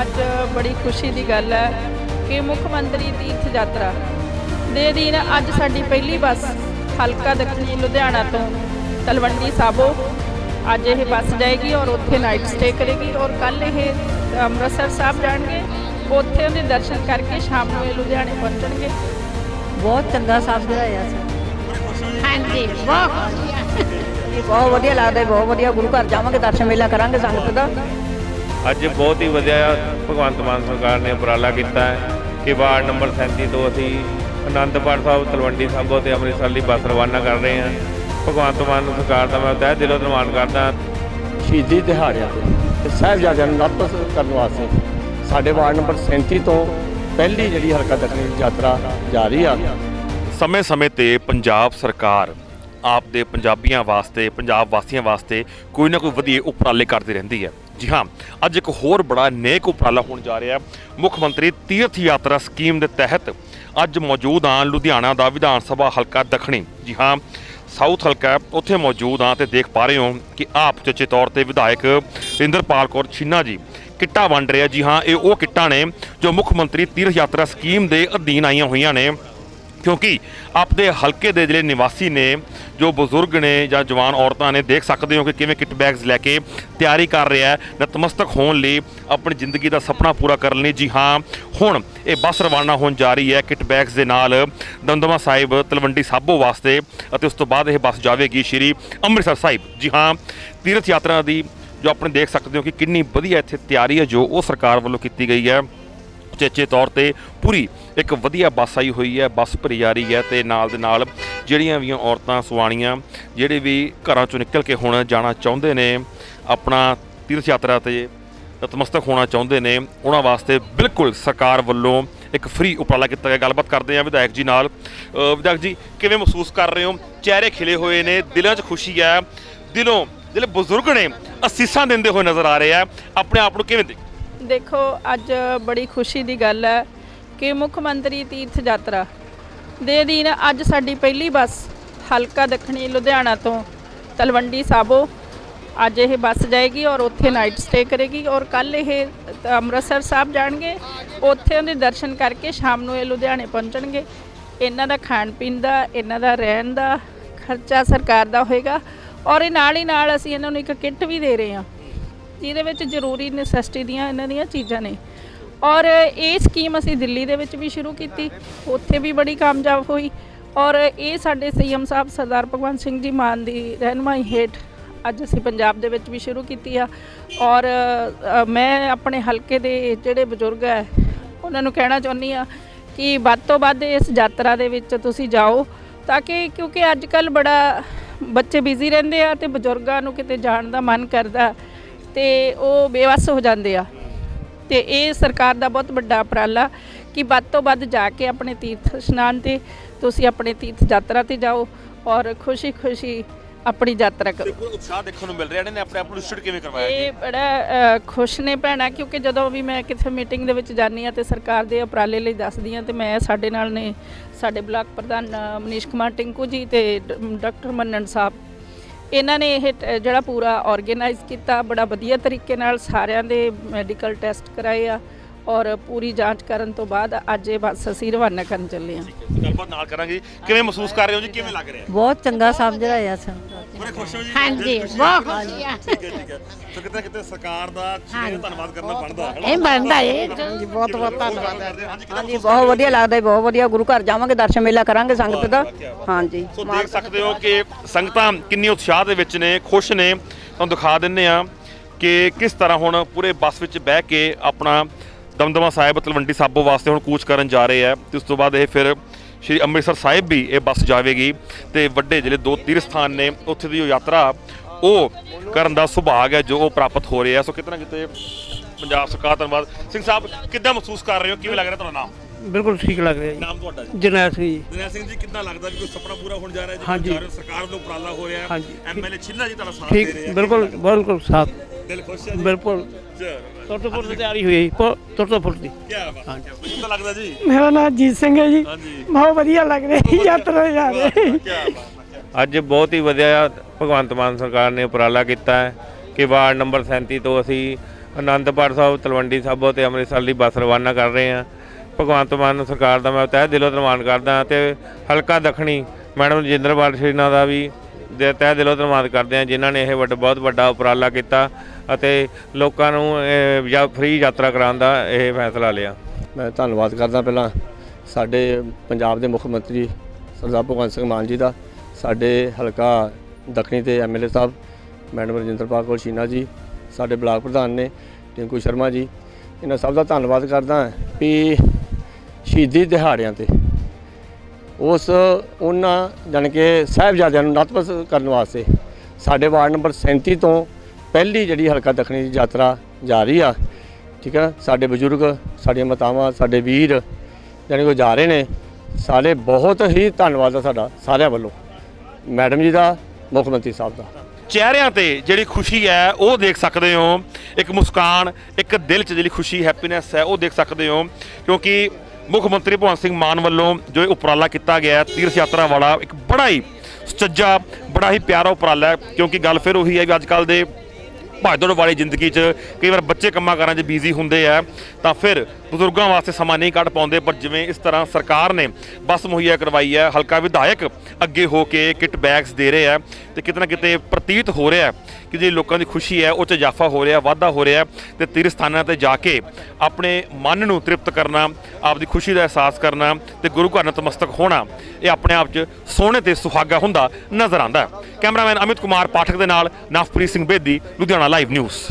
ਅੱਜ ਬੜੀ ਖੁਸ਼ੀ ਦੀ ਗੱਲ ਹੈ ਕਿ ਮੁੱਖ ਮੰਤਰੀ ਤੀਰਥ ਯਾਤਰਾ ਦੇ ਦਿਨ ਅੱਜ ਸਾਡੀ ਪਹਿਲੀ ਬੱਸ ਹਲਕਾ ਦੱਖਣੀ ਲੁਧਿਆਣਾ ਤੋਂ ਤਲਵੰਡੀ ਸਾਬੋ। ਅੱਜ ਇਹ ਬੱਸ ਜਾਏਗੀ ਔਰ ਉੱਥੇ ਨਾਈਟ ਸਟੇ ਕਰੇਗੀ ਔਰ ਕੱਲ ਇਹ ਅੰਮ੍ਰਿਤਸਰ ਸਾਹਿਬ ਜਾਣਗੇ। ਉੱਥੇ ਉਹਦੇ ਦਰਸ਼ਨ ਕਰਕੇ ਸ਼ਾਮ ਨੂੰ ਇਹ ਲੁਧਿਆਣੇ ਪਹੁੰਚਣਗੇ। ਬਹੁਤ ਚੰਗਾ ਸਾਫ਼ ਸੁਥਰਾ ਸੀ। ਹਾਂਜੀ ਬਹੁਤ ਬਹੁਤ ਵਧੀਆ ਲੱਗਦਾ ਬਹੁਤ ਵਧੀਆ ਗੁਰੂ ਘਰ ਜਾਵਾਂਗੇ ਦਰਸ਼ਨ ਮੇਲਾ ਕਰਾਂਗੇ ਸੰਗਤ ਦਾ। ਅੱਜ ਬਹੁਤ ਹੀ ਵਧੀਆ ਭਗਵੰਤ ਮਾਨ ਸਰਕਾਰ ਨੇ ਉਪਰਾਲਾ ਕੀਤਾ ਹੈ ਕਿ ਵਾਰਡ ਨੰਬਰ 37 ਤੋਂ ਅਸੀਂ ਅਨੰਦਪੁਰ ਸਾਹਿਬ ਤਲਵੰਡੀ ਸਾਬੋ ਤੇ ਅੰਮ੍ਰਿਤਸਰ ਲਈ ਬੱਸ ਰਵਾਨਾ ਕਰ ਰਹੇ ਹਾਂ। ਭਗਵੰਤ ਮਾਨ ਸਰਕਾਰ ਦਾ ਮੈਂ ਤਹਿ ਦਿਲੋਂ ਧੰਨਵਾਦ ਕਰਦਾ ਸ਼ਹੀਦੀ ਦਿਹਾੜਿਆਂ ਤੇ ਸਾਹਿਬਜ਼ਾਦਿਆਂ ਨੂੰ ਨਤਮਸਤਕ ਕਰਨ ਵਾਸਤੇ ਸਾਡੇ ਵਾਰਡ ਨੰਬਰ 37 ਤੋਂ ਪਹਿਲੀ ਜਿਹੜੀ ਹਰਕਤ ਦੱਖਣੀ ਯਾਤਰਾ ਜਾਰੀ ਆ। ਸਮੇਂ-ਸਮੇਂ ਤੇ ਪੰਜਾਬ ਸਰਕਾਰ ਆਪ ਦੇ ਪੰਜਾਬੀਆਂ ਵਾਸਤੇ ਪੰਜਾਬ ਵਾਸੀਆਂ ਵਾਸਤੇ ਕੋਈ ਨਾ ਕੋਈ ਵਧੀਆ ਉਪਰਾਲੇ ਕਰਦੀ ਰਹਿੰਦੀ ਹੈ। ਜੀ ਹਾਂ, ਅੱਜ ਇੱਕ ਹੋਰ ਬੜਾ ਨੇਕ ਉਪਰਾਲਾ ਹੋਣ ਜਾ ਰਿਹਾ ਮੁੱਖ ਮੰਤਰੀ ਤੀਰਥ ਯਾਤਰਾ ਸਕੀਮ ਦੇ ਤਹਿਤ ਅੱਜ ਮੌਜੂਦ ਹਾਂ ਲੁਧਿਆਣਾ ਦਾ ਵਿਧਾਨ ਸਭਾ ਹਲਕਾ ਦੱਖਣੀ। ਜੀ ਹਾਂ, ਸਾਊਥ ਹਲਕਾ ਉੱਥੇ ਮੌਜੂਦ ਹਾਂ ਤੇ ਦੇਖ ਪਾ ਰਹੇ ਹੋ ਕਿ ਆਪ ਚੇਚੇ ਤੌਰ ਤੇ ਵਿਧਾਇਕ ਰਿੰਦਰਪਾਲ ਕੌਰ ਛੀਨਾ ਜੀ ਕਿੱਟਾ ਵੰਡ ਰਿਹਾ। ਜੀ ਹਾਂ, ਇਹ ਉਹ ਕਿੱਟਾਂ ਨੇ ਜੋ ਮੁੱਖ ਮੰਤਰੀ ਤੀਰਥ ਯਾਤਰਾ ਸਕੀਮ ਦੇ ਅਧੀਨ ਆਈਆਂ ਹੋਈਆਂ ਨੇ। ਕਿਉਂਕਿ ਆਪਦੇ ਹਲਕੇ ਦੇ ਜਿਹੜੇ ਨਿਵਾਸੀ ਨੇ, ਜੋ ਬਜ਼ੁਰਗ ਨੇ ਜਾਂ ਜਵਾਨ ਔਰਤਾਂ ਨੇ, ਦੇਖ ਸਕਦੇ ਹੋ ਕਿ ਕਿਵੇਂ ਕਿਟ ਬੈਗਸ ਲੈ ਕੇ ਤਿਆਰੀ ਕਰ ਰਿਹਾ ਹੈ, ਨਤਮਸਤਕ ਹੋਣ ਲਈ ਆਪਣੀ ਜ਼ਿੰਦਗੀ ਦਾ ਸੁਪਨਾ ਪੂਰਾ ਕਰਨ ਲਈ। ਜੀ ਹਾਂ, ਹੁਣ ਇਹ ਬੱਸ ਰਵਾਨਾ ਹੋਣ ਜਾ ਰਹੀ ਹੈ ਕਿਟ ਬੈਗਸ ਦੇ ਨਾਲ ਦਮਦਮਾ ਸਾਹਿਬ, ਤਲਵੰਡੀ ਸਾਬੋ ਵਾਸਤੇ ਅਤੇ ਉਸ ਤੋਂ ਬਾਅਦ ਇਹ ਬੱਸ ਜਾਵੇਗੀ ਸ਼੍ਰੀ ਅੰਮ੍ਰਿਤਸਰ ਸਾਹਿਬ। ਜੀ ਹਾਂ, ਤੀਰਥ ਯਾਤਰਾ ਦੀ ਜੋ ਆਪਣੇ ਦੇਖ ਸਕਦੇ ਹੋ ਕਿ ਕਿੰਨੀ ਵਧੀਆ ਇੱਥੇ ਤਿਆਰੀ ਹੈ ਜੋ ਉਹ ਸਰਕਾਰ ਵੱਲੋਂ ਕੀਤੀ ਗਈ ਹੈ। ਚੇਚੇ ਤੌਰ ਤੇ ਪੂਰੀ ਇੱਕ ਵਧੀਆ ਬੱਸ ਆਈ ਹੋਈ ਹੈ, ਬੱਸ ਭਰੀ ਜਾ ਰਹੀ ਹੈ ਤੇ ਨਾਲ ਦੇ ਨਾਲ ਜਿਹੜੀਆਂ ਵੀ ਔਰਤਾਂ ਸੁਆਣੀਆਂ ਜਿਹੜੇ ਵੀ ਘਰਾਂ ਚੋਂ ਨਿਕਲ ਕੇ ਹੁਣ ਜਾਣਾ ਚਾਹੁੰਦੇ ਨੇ, ਆਪਣਾ ਤੀਰਥ ਯਾਤਰਾ ਤੇ ਨਤਮਸਤਕ ਹੋਣਾ ਚਾਹੁੰਦੇ ਨੇ, ਉਹਨਾਂ ਵਾਸਤੇ ਬਿਲਕੁਲ ਸਰਕਾਰ ਵੱਲੋਂ ਇੱਕ ਫ੍ਰੀ ਉਪਰਾਲਾ ਕੀਤਾ ਗਿਆ। ਗੱਲਬਾਤ ਕਰਦੇ ਹਾਂ ਵਿਧਾਇਕ ਜੀ ਨਾਲ। ਵਿਧਾਇਕ ਜੀ, ਕਿਵੇਂ ਮਹਿਸੂਸ ਕਰ ਰਹੇ ਹੋ? ਚਿਹਰੇ ਖਿਲੇ ਹੋਏ ਨੇ, ਦਿਲਾਂ 'ਚ ਖੁਸ਼ੀ ਹੈ, ਦਿਲੋਂ ਜਿਹੜੇ ਬਜ਼ੁਰਗ ਨੇ ਅਸੀਸਾਂ ਦਿੰਦੇ ਹੋਏ ਨਜ਼ਰ ਆ ਰਹੇ ਆ ਆਪਣੇ ਆਪ ਨੂੰ ਕਿਵੇਂ ਦੇ ਦੇਖੋ, ਅੱਜ ਬੜੀ ਖੁਸ਼ੀ ਦੀ ਗੱਲ ਹੈ। ਕਿ ਮੁੱਖ ਮੰਤਰੀ ਤੀਰਥ ਯਾਤਰਾ ਦੇ ਦਿਨ ਅੱਜ ਸਾਡੀ ਪਹਿਲੀ ਬੱਸ ਹਲਕਾ ਦੱਖਣੀ ਲੁਧਿਆਣਾ ਤੋਂ ਤਲਵੰਡੀ ਸਾਬੋ ਅੱਜ ਇਹ ਬੱਸ ਜਾਏਗੀ ਔਰ ਉੱਥੇ ਨਾਈਟ ਸਟੇ ਕਰੇਗੀ ਔਰ ਕੱਲ ਇਹ ਅੰਮ੍ਰਿਤਸਰ ਸਾਹਿਬ ਜਾਣਗੇ। ਉੱਥੇ ਉਹਦੇ ਦਰਸ਼ਨ ਕਰਕੇ ਸ਼ਾਮ ਨੂੰ ਇਹ ਲੁਧਿਆਣੇ ਪਹੁੰਚਣਗੇ। ਇਹਨਾਂ ਦਾ ਖਾਣ ਪੀਣ ਦਾ, ਇਹਨਾਂ ਦਾ ਰਹਿਣ ਦਾ ਖਰਚਾ ਸਰਕਾਰ ਦਾ ਹੋਏਗਾ ਔਰ ਇਹ ਨਾਲ ਹੀ ਨਾਲ ਅਸੀਂ ਇਹਨਾਂ ਨੂੰ ਇੱਕ ਕਿੱਟ ਵੀ ਦੇ ਰਹੇ ਹਾਂ। ਜਿਹਦੇ ਵਿੱਚ ਜ਼ਰੂਰੀ ਨੈਸੈਸਿਟੀ ਦੀਆਂ ਇਹਨਾਂ ਦੀਆਂ ਚੀਜ਼ਾਂ ਨੇ। ਔਰ ਇਹ ਸਕੀਮ ਅਸੀਂ ਦਿੱਲੀ ਦੇ ਵਿੱਚ ਵੀ ਸ਼ੁਰੂ ਕੀਤੀ, ਉੱਥੇ ਵੀ ਬੜੀ ਕਾਮਯਾਬ ਹੋਈ ਔਰ ਇਹ ਸਾਡੇ ਸੀਐਮ ਸਾਹਿਬ ਸਰਦਾਰ ਭਗਵੰਤ ਸਿੰਘ ਜੀ ਮਾਨ ਦੀ ਰਹਿਨਮਾਈ ਹੇਠ ਅੱਜ ਅਸੀਂ ਪੰਜਾਬ ਦੇ ਵਿੱਚ ਵੀ ਸ਼ੁਰੂ ਕੀਤੀ ਆ ਔਰ ਮੈਂ ਆਪਣੇ ਹਲਕੇ ਦੇ ਜਿਹੜੇ ਬਜ਼ੁਰਗ ਹੈ ਉਹਨਾਂ ਨੂੰ ਕਹਿਣਾ ਚਾਹੁੰਦੀ ਆ ਕਿ ਵੱਧ ਤੋਂ ਵੱਧ ਇਸ ਯਾਤਰਾ ਦੇ ਵਿੱਚ ਤੁਸੀਂ ਜਾਓ ਤਾਂ ਕਿ ਕਿਉਂਕਿ ਅੱਜ ਕੱਲ ਬੜਾ ਬੱਚੇ ਬਿਜ਼ੀ ਰਹਿੰਦੇ ਆ ਤੇ ਬਜ਼ੁਰਗਾਂ ਨੂੰ ਕਿਤੇ ਜਾਣ ਦਾ ਮਨ ਕਰਦਾ ਤੇ ਉਹ ਬੇਵੱਸ ਹੋ ਜਾਂਦੇ ਆ। ਤੇ ਇਹ ਸਰਕਾਰ ਦਾ ਬਹੁਤ ਵੱਡਾ ਉਪਰਾਲਾ ਕਿ ਵੱਧ ਤੋਂ ਵੱਧ ਜਾ ਕੇ ਆਪਣੇ ਤੀਰਥ ਇਸ਼ਨਾਨ ਤੇ ਤੁਸੀਂ ਆਪਣੇ ਤੀਰਥ ਯਾਤਰਾ ਤੇ ਜਾਓ ਔਰ ਖੁਸ਼ੀ-ਖੁਸ਼ੀ ਆਪਣੀ ਯਾਤਰਾ ਕਰੋ। ਕੋਈ ਉਤਸ਼ਾਹ ਦੇਖਣ ਨੂੰ ਮਿਲ ਰਿਹਾ ਨੇ ਆਪਣੇ ਆਪ ਨੂੰ ਲਿਸਟਡ ਕਿਵੇਂ ਕਰਵਾਇਆ ਇਹ ਬੜਾ ਖੁਸ਼ ਨੇ ਭੈਣਾ ਕਿਉਂਕਿ ਜਦੋਂ ਵੀ ਮੈਂ ਕਿਸੇ ਮੀਟਿੰਗ ਦੇ ਵਿੱਚ ਜਾਂਦੀ ਆ ਤੇ ਸਰਕਾਰ ਦੇ ਉਪਰਾਲੇ ਲਈ ਦੱਸਦੀ ਆ ਤੇ ਮੈਂ ਸਾਡੇ ਨਾਲ ਨੇ ਸਾਡੇ ਬਲਾਕ ਪ੍ਰਧਾਨ ਮਨੀਸ਼ ਕੁਮਾਰ ਟਿੰਕੂ ਜੀ ਤੇ ਡਾਕਟਰ ਮੰਨਣ ਸਾਹਿਬ ਇਹਨਾਂ ਨੇ ਇਹ ਟ- ਜਿਹੜਾ ਪੂਰਾ ਆਰਗੇਨਾਈਜ਼ ਕੀਤਾ ਬੜਾ ਵਧੀਆ ਤਰੀਕੇ ਨਾਲ ਸਾਰਿਆਂ ਦੇ ਮੈਡੀਕਲ ਟੈਸਟ ਕਰਾਏ ਆ ਔਰ ਪੂਰੀ ਜਾਂਚ ਕਰਨ ਤੋਂ ਬਾਅਦ ਅੱਜ ਇਹ ਬੱਸ ਅਸੀਂ ਰਵਾਨਾ ਕਰਨ ਚੱਲੇ ਆ ਗੱਲਬਾਤ ਨਾਲ ਕਰਾਂਗੇ। ਕਿਵੇਂ ਮਹਿਸੂਸ ਕਰ ਰਹੇ ਹੋ ਜੀ? ਕਿਵੇਂ ਲੱਗ ਰਿਹਾ? ਬਹੁਤ ਚੰਗਾ ਸਾਫ਼ ਸੁਥਰਾ ਸੀ ਪੂਰੇ ਖੁਸ਼ ਹੋ ਜੀ। ਹਾਂਜੀ ਬਹੁਤ ਠੀਕ ਹੈ ਠੀਕ ਹੈ। ਸੋ ਕਿਤੇ ਨਾ ਕਿਤੇ ਸਰਕਾਰ ਦਾ ਧੰਨਵਾਦ ਕਰਨਾ ਬਣਦਾ ਹੈ ਇਹ ਬਣਦਾ ਇਹ ਜੀ ਬਹੁਤ ਬਹੁਤ ਧੰਨਵਾਦ ਹਾਂਜੀ ਹਾਂਜੀ ਬਹੁਤ ਵਧੀਆ ਲੱਗਦਾ ਜੀ, ਬਹੁਤ ਵਧੀਆ। ਗੁਰੂ ਘਰ ਜਾਵਾਂਗੇ ਦਰਸ਼ਨ ਮੇਲਾ ਕਰਾਂਗੇ ਸੰਗਤ ਦਾ। ਹਾਂਜੀ। ਸੋ ਦੇਖ ਸਕਦੇ ਹੋ ਕਿ ਸੰਗਤਾਂ ਕਿੰਨੀ ਉਤਸ਼ਾਹ ਦੇ ਵਿੱਚ ਨੇ ਖੁਸ਼ ਨੇ। ਤੁਹਾਨੂੰ ਦਿਖਾ ਦਿੰਨੇ ਆ ਕਿ ਕਿਸ ਤਰ੍ਹਾਂ ਹੁਣ ਪੂਰੇ ਬੱਸ ਵਿੱਚ ਬਹਿ ਕੇ ਆਪਣਾ ਦਮਦਮਾ ਸਾਹਿਬ ਤਲਵੰਡੀ ਸਾਬੋ ਵਾਸਤੇ ਹੁਣ ਕੂਚ ਕਰਨ ਜਾ ਰਹੇ ਆ ਤੇ ਉਸ ਤੋਂ ਬਾਅਦ ਇਹ ਫਿਰ ਸ਼੍ਰੀ ਅੰਮ੍ਰਿਤਸਰ ਸਾਹਿਬ ਵੀ ਇਹ ਬੱਸ ਜਾਵੇਗੀ ਤੇ ਵੱਡੇ ਜਿਹੜੇ ਦੋ ਤੀਰਥ ਸਥਾਨ ਨੇ ਉੱਥੇ ਦੀ ਜੋ ਯਾਤਰਾ ਉਹ ਕਰਨ ਦਾ ਸੁਭਾਗ ਹੈ ਜੋ ਉਹ ਪ੍ਰਾਪਤ ਹੋ ਰਿਹਾ ਸੋ ਕਿਤੇ ਨਾ ਕਿਤੇ ਪੰਜਾਬ ਸਰਕਾਰ ਧੰਨਵਾਦ। ਸਿੰਘ ਸਾਹਿਬ ਕਿੱਦਾਂ ਮਹਿਸੂਸ ਕਰ ਰਹੇ ਹੋ? ਕਿਵੇਂ ਲੱਗ ਰਿਹਾ ਤੁਹਾਡਾ ਨਾਮ? ਬਿਲਕੁਲ ਠੀਕ ਲੱਗ ਰਿਹਾ ਜੀ। ਨਾਮ ਤੁਹਾਡਾ ਜੀ? ਜਰਨੈਲ ਸਿੰਘ ਜੀ। ਦਿਨੇਸ਼ ਸਿੰਘ ਜੀ ਕਿੰਨਾ ਲੱਗਦਾ ਵੀ ਕੋਈ ਸੁਪਨਾ ਪੂਰਾ ਹੋਣ ਜਾ ਰਿਹਾ ਜੀ? ਹਾਂਜੀ। ਸਰਕਾਰ ਵੱਲੋਂ ਉਪਰਾਲਾ ਹੋ ਰਿਹਾ ਹਾਂਜੀ। ਐਮਐਲਏ ਛਿੰਨਾ ਜੀ ਤੁਹਾਡਾ ਸਾਥ ਦੇ ਰਹੇ ਠੀਕ ਆ ਬਿਲਕੁਲ ਬਿਲਕੁਲ ਸਾਫ਼ ਦਿਲ ਖੁਸ਼ ਹੈ ਜੀ? ਬਿਲਕੁਲ। ਚਲੋ ਤੁਰਤ ਫੁੱਟ ਦੀ ਤਿਆਰੀ ਹੋਈ ਹੈ ਤੁਰਤ ਫੁੱਟ ਦੀ। ਕੀ ਬਾਤ ਹੈ। ਕਿੰਨਾ ਲੱਗਦਾ ਜੀ? ਮੇਰਾ ਨਾਮ ਜੀਤ ਸਿੰਘ ਹੈ ਜੀ। ਹਾਂਜੀ। ਬਹੁਤ ਵਧੀਆ ਲੱਗ ਰਿਹਾ ਜੀ ਯਾਤਰਾ ਜਾ ਰਹੇ। ਕੀ ਬਾਤ ਹੈ। ਅੱਜ ਬਹੁਤ ਹੀ ਵਧੀਆ ਭਗਵੰਤ ਮਾਨ ਸਰਕਾਰ ਨੇ ਉਪਰਾਲਾ ਕੀਤਾ ਹੈ ਕਿ ਵਾਰਡ ਨੰਬਰ 37 ਤੋਂ ਅਸੀਂ ਆਨੰਦਪੁਰ ਸਾਹਿਬ ਤਲਵੰਡੀ ਸਾਬੋ ਤੇ ਅੰਮ੍ਰਿਤਸਰ ਲਈ ਬੱਸ ਰਵਾਨਾ ਕਰ ਰਹੇ ਹਾਂ। ਭਗਵੰਤ ਮਾਨ ਸਰਕਾਰ ਦਾ ਮੈਂ ਤਹਿ ਦਿਲੋਂ ਧੰਨਵਾਦ ਕਰਦਾ ਹਾਂ ਤੇ ਹਲਕਾ ਦੱਖਣੀ ਮੈਡਮ ਰਜਿੰਦਰਪਾਲ ਸ਼੍ਰੀਨਾ ਦਾ ਵੀ ਦੇ ਤਹਿ ਦਿਲੋਂ ਧੰਨਵਾਦ ਕਰਦੇ ਹਾਂ ਜਿਨ੍ਹਾਂ ਨੇ ਇਹ ਵੱਡਾ ਬਹੁਤ ਵੱਡਾ ਉਪਰਾਲਾ ਕੀਤਾ। ਅਤੇ ਲੋਕਾਂ ਨੂੰ ਫ੍ਰੀ ਯਾਤਰਾ ਕਰਾਉਣ ਦਾ ਇਹ ਫੈਸਲਾ ਲਿਆ। ਮੈਂ ਧੰਨਵਾਦ ਕਰਦਾ ਪਹਿਲਾਂ ਸਾਡੇ ਪੰਜਾਬ ਦੇ ਮੁੱਖ ਮੰਤਰੀ ਸਰਦਾਰ ਭਗਵੰਤ ਸਿੰਘ ਮਾਨ ਜੀ ਦਾ, ਸਾਡੇ ਹਲਕਾ ਦੱਖਣੀ ਤੇ ਐਮਐਲਏ ਸਾਹਿਬ ਮੈਡਮ ਰਜਿੰਦਰਪਾਲ ਕੌਰ ਸ਼ੀਨਾ ਜੀ, ਸਾਡੇ ਬਲਾਕ ਪ੍ਰਧਾਨ ਨੇ ਟਿੰਕੂ ਸ਼ਰਮਾ ਜੀ। ਇਹਨਾਂ ਸਭ ਦਾ ਧੰਨਵਾਦ ਕਰਦਾ ਵੀ ਸ਼ਹੀਦੀ ਦਿਹਾੜਿਆਂ ਤੇ ਉਸ ਉਹਨਾਂ ਜਾਣੀ ਕਿ ਸਾਹਿਬਜ਼ਾਦਿਆਂ ਨੂੰ ਨਤਮਸਤਕ ਕਰਨ ਵਾਸਤੇ ਸਾਡੇ ਵਾਰਡ ਨੰਬਰ 37 ਤੋਂ ਪਹਿਲੀ ਜਿਹੜੀ ਹਲਕਾ ਦੱਖਣੀ ਦੀ ਯਾਤਰਾ ਜਾ ਰਹੀ ਆ, ਠੀਕ ਹੈ ਸਾਡੇ ਬਜ਼ੁਰਗ, ਸਾਡੀਆਂ ਮਾਤਾਵਾਂ, ਸਾਡੇ ਵੀਰ, ਜਾਣੀ ਕਿ ਜਾ ਰਹੇ ਨੇ, ਸਾਰੇ ਬਹੁਤ ਹੀ ਧੰਨਵਾਦ ਆ ਸਾਡਾ, ਸਾਰਿਆਂ ਵੱਲੋਂ। ਮੈਡਮ ਜੀ ਦਾ, ਮੁੱਖ ਮੰਤਰੀ ਸਾਹਿਬ ਦਾ। ਚਿਹਰਿਆਂ ਤੇ ਜਿਹੜੀ ਖੁਸ਼ੀ ਹੈ, ਉਹ ਦੇਖ ਸਕਦੇ ਹੋ। ਇੱਕ ਮੁਸਕਾਨ, ਇੱਕ ਦਿਲ 'ਚ ਜਿਹੜੀ ਖੁਸ਼ੀ, ਹੈਪੀਨੈਸ ਹੈ, ਉਹ ਦੇਖ ਸਕਦੇ ਹੋ। ਕਿਉਂਕਿ ਮੁੱਖ ਮੰਤਰੀ ਭਗਵੰਤ ਸਿੰਘ ਮਾਨ ਵੱਲੋਂ ਜੋ ਉਪਰਾਲਾ ਕੀਤਾ ਗਿਆ, ਤੀਰਥ ਯਾਤਰਾ ਵਾਲਾ ਇੱਕ ਬੜਾ ਹੀ ਸੁਚੱਜਾ, ਬੜਾ ਹੀ ਪਿਆਰਾ ਉਪਰਾਲਾ ਕਿਉਂਕਿ ਗੱਲ ਫਿਰ ਉਹੀ ਹੈ ਵੀ ਅੱਜ ਕੱਲ ਦੇ ਭਾਜਦੌੜ ਵਾਲੀ ਜ਼ਿੰਦਗੀ 'ਚ ਕਈ ਵਾਰ ਬੱਚੇ ਕੰਮਾਂ ਕਾਰਾਂ 'ਚ ਬਿਜ਼ੀ ਹੁੰਦੇ ਆ, ਤਾਂ ਫਿਰ ਬਜ਼ੁਰਗਾਂ ਵਾਸਤੇ ਸਮਾਂ ਨਹੀਂ ਕੱਢ ਪਾਉਂਦੇ, ਪਰ ਜਿਵੇਂ ਇਸ ਤਰ੍ਹਾਂ ਸਰਕਾਰ ਨੇ ਬੱਸ ਮੁਹੱਈਆ ਕਰਵਾਈ ਹੈ, ਹਲਕਾ ਵਿਧਾਇਕ ਅੱਗੇ ਹੋ ਕੇ ਕਿਟ ਬੈਗਸ ਦੇ ਰਹੇ ਆ ਤੇ ਕਿਤੇ ਨਾ ਕਿਤੇ ਪ੍ਰਤੀਤ ਹੋ ਰਿਹਾ ਕਿ ਜਿਹੜੀ ਲੋਕਾਂ ਦੀ ਖੁਸ਼ੀ ਹੈ, ਉਹ 'ਚ ਇਜ਼ਾਫਾ ਹੋ ਰਿਹਾ, ਵਾਧਾ ਹੋ ਰਿਹਾ ਤੇ ਤੀਰਥ ਸਥਾਨਾਂ ਤੇ ਜਾ ਕੇ ਆਪਣੇ ਮਨ ਨੂੰ ਤ੍ਰਿਪਤ ਕਰਨਾ, ਆਪਦੀ ਖੁਸ਼ੀ ਦਾ ਅਹਿਸਾਸ ਕਰਨਾ ਤੇ ਗੁਰੂ ਘਰ ਨਤਮਸਤਕ ਹੋਣਾ, ਇਹ ਆਪਣੇ ਆਪ 'ਚ ਸੋਹਣੇ ਤੇ ਸੁਹਾਗਾ ਹੁੰਦਾ ਨਜ਼ਰ ਆਉਂਦਾ ਕੈਮਰਾਮੈਨ ਅਮਿਤ ਕੁਮਾਰ ਪਾਠਕ ਦੇ ਨਾਲ ਨਵਪ੍ਰੀਤ ਸਿੰਘ ਬੇਦੀ, ਲੁਧਿਆਣਾ ਲਾਈਵ ਨਿਊਜ਼